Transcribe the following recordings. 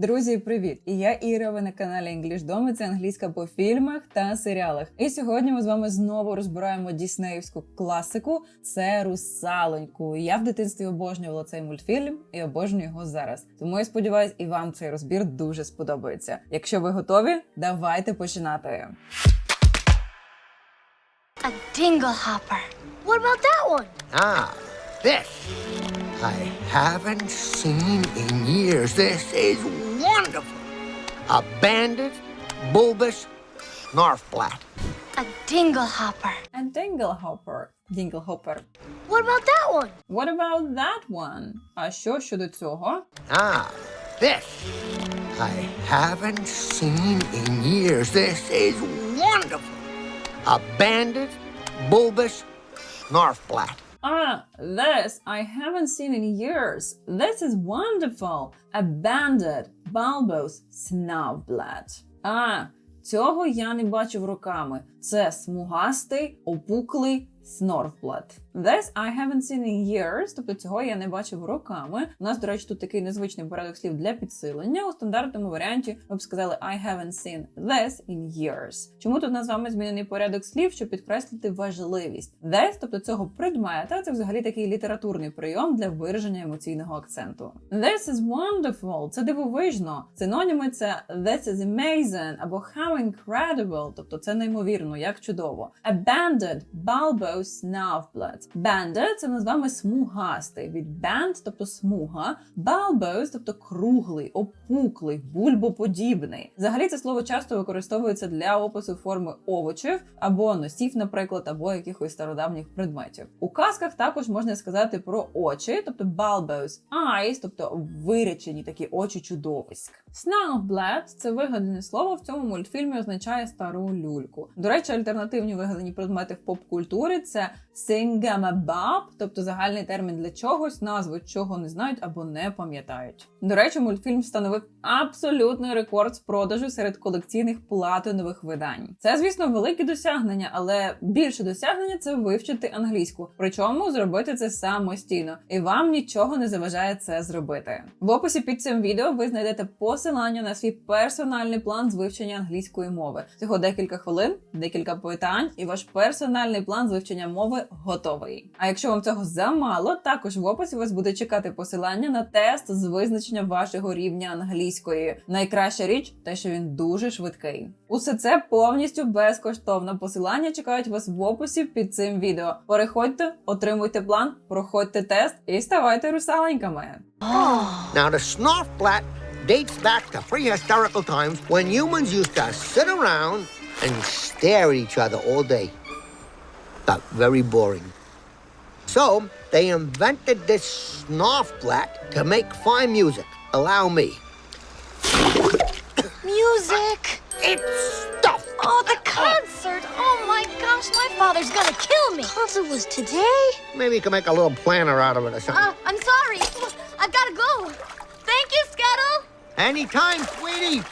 Друзі, привіт! І я Іра. Ви на каналі English Dom. і Це англійська по фільмах та серіалах. І сьогодні ми з вами знову розбираємо діснеївську класику. Це русалоньку. Я в дитинстві обожнювала цей мультфільм і обожнюю його зараз. Тому я сподіваюся, і вам цей розбір дуже сподобається. Якщо ви готові, давайте починати. A dingle hopper. What about that one? Ah, this. I haven't seen in years. This is wonderful. A banded, bulbous Narfblat. A dingle hopper. A dingle hopper. Dingle hopper. What about that one? What about that one? А що щодо цього? Ah, this. I haven't seen in years. This is wonderful. A banded, bulbous Narfblat. Ah, this I haven't seen in years. This is wonderful. A banded, bulbous snowblat. А, цього я не бачив роками. Це смугастий, опуклий снорфблат. This I haven't seen in years, тобто цього я не бачив роками. У нас, до речі, тут такий незвичний порядок слів для підсилення. У стандартному варіанті ви б сказали I haven't seen this in years. Чому тут у з вами змінений порядок слів, щоб підкреслити важливість? This, тобто цього предмета, це взагалі такий літературний прийом для вираження емоційного акценту. This is wonderful, це дивовижно. Синоніми це this is amazing або how incredible, тобто це неймовірно, як чудово. A banded, bulbous snowblood. Banded – це ми з вами смугастий. Від band, тобто смуга, bulbous, тобто круглий, опуклий, бульбоподібний. Взагалі це слово часто використовується для опису форми овочів або носів, наприклад, або якихось стародавніх предметів. У казках також можна сказати про очі, тобто bulbous eyes, тобто вирячені такі очі чудовиськ. Snowblad – це вигадане слово в цьому мультфільмі означає стару люльку. До речі, альтернативні вигадані предмети в поп-культурі це Singamabob, тобто загальний термін для чогось, назву чого не знають або не пам'ятають. До речі, мультфільм встановив абсолютний рекорд з продажу серед колекційних платинових видань. Це, звісно, велике досягнення, але більше досягнення це вивчити англійську. Причому зробити це самостійно, і вам нічого не заважає це зробити. В описі під цим відео ви знайдете посилання на свій персональний план з вивчення англійської мови. Всього декілька хвилин, декілька питань, і ваш персональний план з вивчення мови готовий. А якщо вам цього замало, також в описі вас буде чекати посилання на тест з визначення вашого рівня англійської. Найкраща річ те, що він дуже швидкий. Усе це повністю безкоштовно. Посилання чекають вас в описі під цим відео. Переходьте, отримуйте план, проходьте тест і ставайте русаленьками. Now, the Snarfblat dates back to prehistorical times when humans used to sit around and stare at each other all day. Got very boring. So, they invented this Snarfblat to make fine music. Allow me. Music. It's stuff! Oh, the concert. Oh my gosh, my father's gonna kill me. Concert was today? Maybe you can make a little planner out of it or something. Uh, I'm sorry. I've gotta go. Thank you, Scuttle. Anytime, sweetie.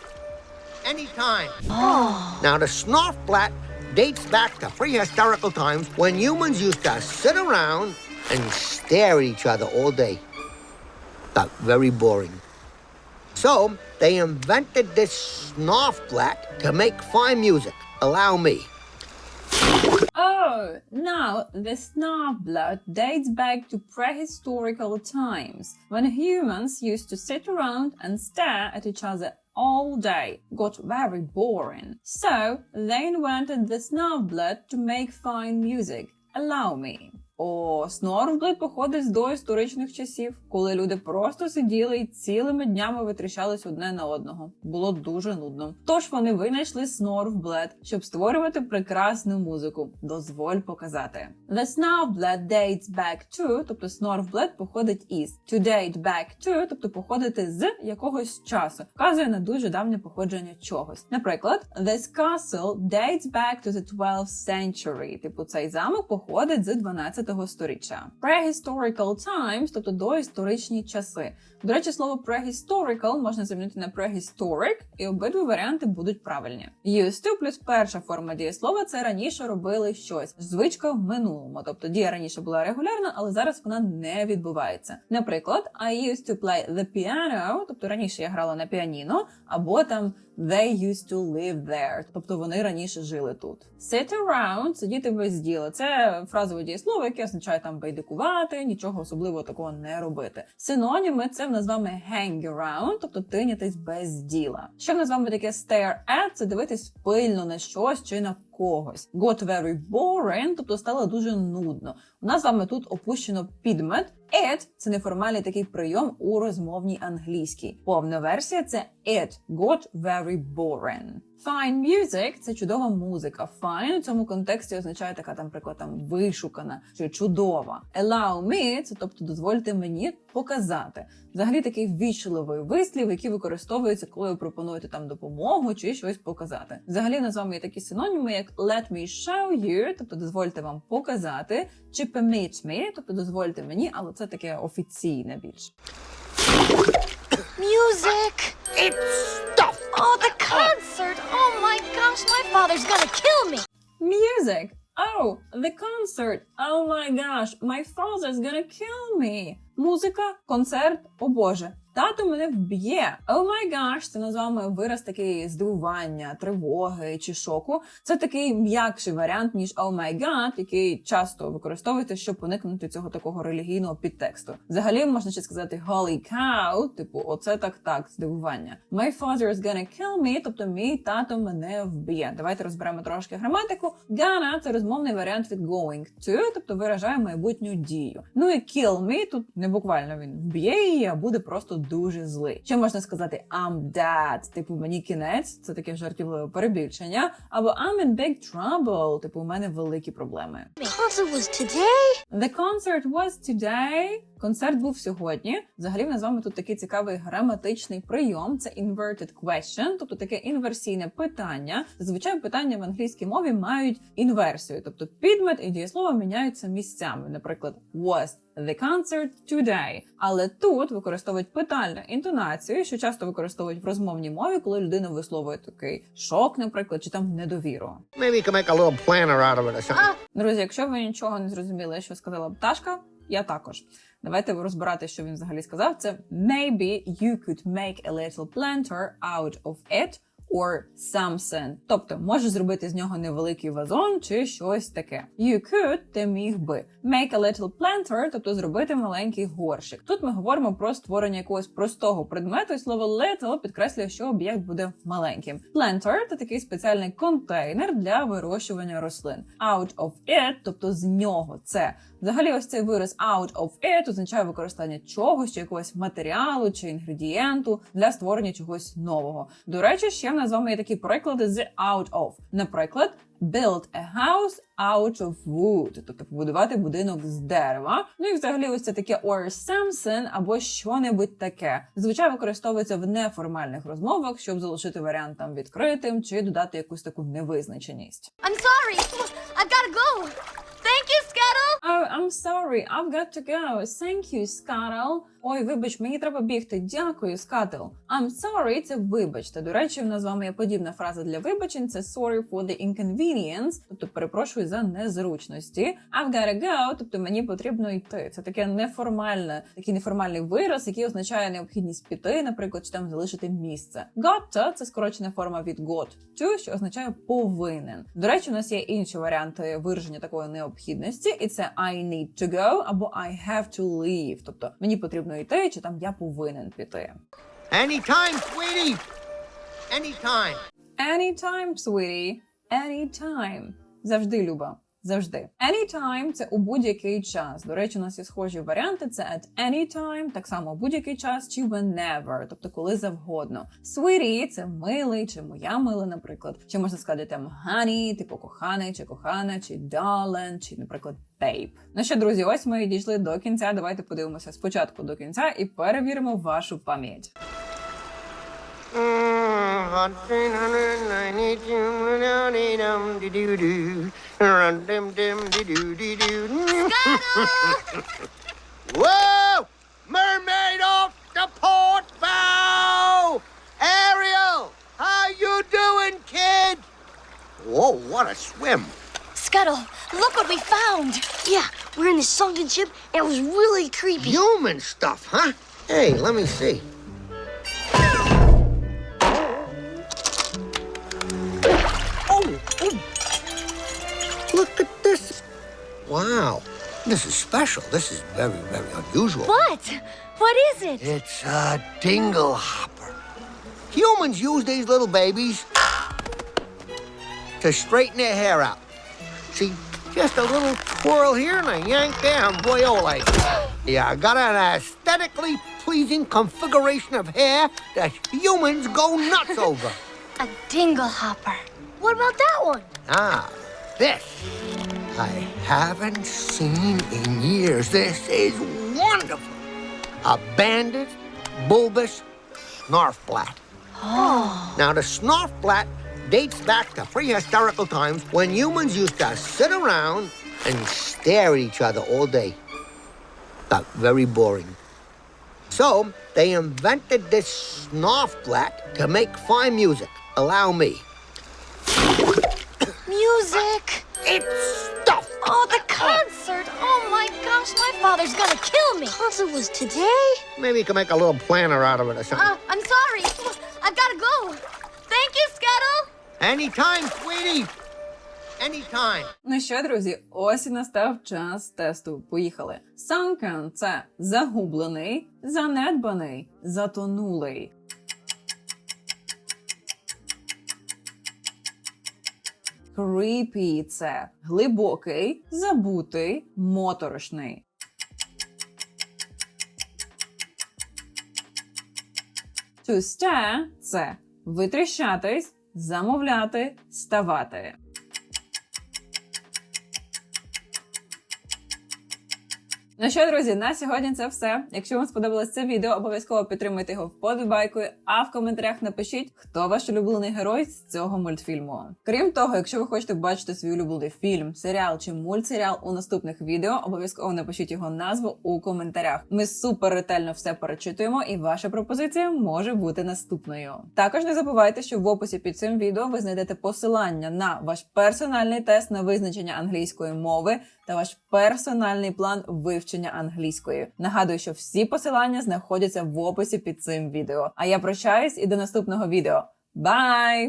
Anytime. Oh. Now, the Snarfblat dates back to prehistorical times when humans used to sit around and stare at each other all day. Got very boring. So, they invented this Snarfblat to make fine music. Allow me. Oh, now the snowblood dates back to prehistorical times when humans used to sit around and stare at each other all day. Got very boring. So they invented the snowblood to make fine music. Allow me. О, Снорблет походить з доісторичних часів, коли люди просто сиділи і цілими днями витріщались одне на одного. Було дуже нудно. Тож вони винайшли Сnorfblad, щоб створювати прекрасну музику. Дозволь показати. The Snorfblad dates back to, тобто Snorfblad походить із. To date back to, тобто походити з якогось часу, вказує на дуже давнє походження чогось. Наприклад, this castle dates back to the 12th century. Типу, цей замок походить з 12 17 сторіччя. Prehistorical times, тобто доісторичні часи. До речі, слово prehistorical можна замінити на prehistoric, і обидва варіанти будуть правильні. Used to плюс перша форма дієслова це раніше робили щось. Звичка в минулому, тобто дія раніше була регулярна, але зараз вона не відбувається. Наприклад, I used to play the piano, тобто раніше я грала на піаніно, або там They used to live there, тобто вони раніше жили тут. Sit around – сидіти без діла. Це фразове дієслово, яке означає там байдикувати, нічого особливого такого не робити. Синоніми це в нас з вами hang around, тобто тинятись без діла. Що в нас з вами таке stare at – це дивитись пильно на щось чи на когось. Got very boring, тобто стало дуже нудно. У нас з вами тут опущено підмет. It – це неформальний такий прийом у розмовній англійській. Повна версія це it got very boring. Fine music – це чудова музика. Fine у цьому контексті означає така, там, наприклад, там вишукана чи чудова. Allow me – це тобто дозвольте мені показати. Взагалі такий ввічливий вислів, який використовується, коли ви пропонуєте там допомогу чи щось показати. Взагалі на з вами є такі синоніми, як let me show you, тобто дозвольте вам показати, чи permit me, тобто дозвольте мені, але це таке офіційне більш. Music! It's stuff! Oh, the concert! Oh my gosh, my father's gonna kill me! Music. Oh, the concert. Oh my gosh, my father's gonna kill me. Музика, концерт, о боже. Тато мене вб'є. Oh my gosh, це назвами вираз такий здивування, тривоги чи шоку. Це такий м'якший варіант, ніж oh my god, який часто використовується, щоб уникнути цього такого релігійного підтексту. Взагалі можна ще сказати holy cow, типу, оце так так, здивування. My father is gonna kill me, тобто мій тато мене вб'є. Давайте розберемо трошки граматику. Gonna – це розмовний варіант від going to, тобто виражає майбутню дію. Ну і kill me тут не буквально він вб'є її, а буде просто дуже злий. Ще можна сказати I'm dead, типу мені кінець, це таке жартівливе перебільшення. Або I'm in big trouble, типу у мене великі проблеми. Concert was today? The concert was today. Концерт був сьогодні. Взагалі, в нас з вами тут такий цікавий граматичний прийом. Це inverted question, тобто таке інверсійне питання. Зазвичай питання в англійській мові мають інверсію, тобто підмет і дієслово міняються місцями. Наприклад, was the concert today. Але тут використовують питальну інтонацію, що часто використовують в розмовній мові, коли людина висловує такий шок, наприклад, чи там недовіру. Maybe make a little planner out of it or something. Друзі, якщо ви нічого не зрозуміли, що сказала пташка, я також. Давайте розбирати, що він взагалі сказав. Це maybe you could make a little planter out of it or something. Тобто, можеш зробити з нього невеликий вазон чи щось таке. You could, ти міг би. Make a little planter, тобто зробити маленький горщик. Тут ми говоримо про створення якогось простого предмету, і слово little підкреслює, що об'єкт буде маленьким. Planter – це такий спеціальний контейнер для вирощування рослин. Out of it, тобто з нього це. Взагалі, ось цей вираз out of it означає використання чогось, чи якогось матеріалу чи інгредієнту для створення чогось нового. До речі, ще в з вами є такі приклади з out of. Наприклад, build a house out of wood, тобто побудувати будинок з дерева. Ну і взагалі, ось це таке or something або що-небудь таке. Зазвичай використовується в неформальних розмовах, щоб залишити варіант там відкритим чи додати якусь таку невизначеність. I'm sorry! I've gotta go! Thank you, Scuttle! Oh, I'm sorry, I've got to go. Thank you, Scuttle. Ой, вибач, мені треба бігти. Дякую, Scuttle. I'm sorry, це вибачте. До речі, в нас з вами є подібна фраза для вибачень. Це sorry for the inconvenience, тобто перепрошую за незручності. I've gotta go, тобто мені потрібно йти. Це таке неформальне, такий неформальний вираз, який означає необхідність піти, наприклад, чи там залишити місце. Got to – це скорочена форма від got to, що означає повинен. До речі, у нас є інші варіанти вираження такої необхідності, і це I need to go або I have to leave. Тобто мені потрібно йти, чи там я повинен піти. Anytime, sweetie! Anytime. Anytime, sweetie. Anytime. Завжди, Люба. Завжди. Anytime – це у будь-який час. До речі, у нас є схожі варіанти: це at any time, так само будь-який час, чи whenever, тобто коли завгодно. Sweetie – це милий, чи моя мила, наприклад. Чи можна сказати там honey, типу коханий, чи кохана, чи darling, чи, наприклад, babe. Ну що, друзі, ось ми дійшли до кінця. Давайте подивимося спочатку до кінця і перевіримо вашу пам'ять. 1492, Dim-dim-de-doo-de-doo. Whoa! Mermaid off the port bow! Ariel, how you doing, kid? Whoa, what a swim! Scuttle, look what we found. Yeah, we're in this sunken ship, and it was really creepy. Human stuff, huh? Hey, let me see. Wow. This is special. This is very, very unusual. What? What is it? It's a dingle hopper. Humans use these little babies to straighten their hair out. See, just a little twirl here and a yank there, and boy, oh, like, yeah, I got an aesthetically pleasing configuration of hair that humans go nuts over. A dingle hopper. What about that one? Ah, this I haven't seen in years. This is wonderful. A banded, bulbous Snorfblatt. Oh. Now, the Snorfblatt dates back to prehistorical times when humans used to sit around and stare at each other all day. Got very boring. So, they invented this Snorfblatt to make fine music. Allow me. Music. It's. Oh, the concert. Oh my gosh, my father's gonna kill me. Concert was today? Maybe you can make a little planner out of it or something. Uh, I'm sorry. I've gotta go. Thank you, Scuttle. Anytime, sweetie. Anytime. Ну що, друзі, ось і настав час тесту. Поїхали. Sunken – це загублений, занедбаний, затонулий. Creepy – це глибокий, забутий, моторошний. To stare – це витріщатись, замовляти, ставати. Ну що, друзі, на сьогодні це все. Якщо вам сподобалось це відео, обов'язково підтримуйте його вподобайкою, а в коментарях напишіть, хто ваш улюблений герой з цього мультфільму. Крім того, якщо ви хочете бачити свій улюблений фільм, серіал чи мультсеріал у наступних відео, обов'язково напишіть його назву у коментарях. Ми супер ретельно все перечитуємо, і ваша пропозиція може бути наступною. Також не забувайте, що в описі під цим відео ви знайдете посилання на ваш персональний тест на визначення англійської мови та ваш персональний план вивчення англійської. Нагадую, що всі посилання знаходяться в описі під цим відео. А я прощаюсь і до наступного відео. Бай!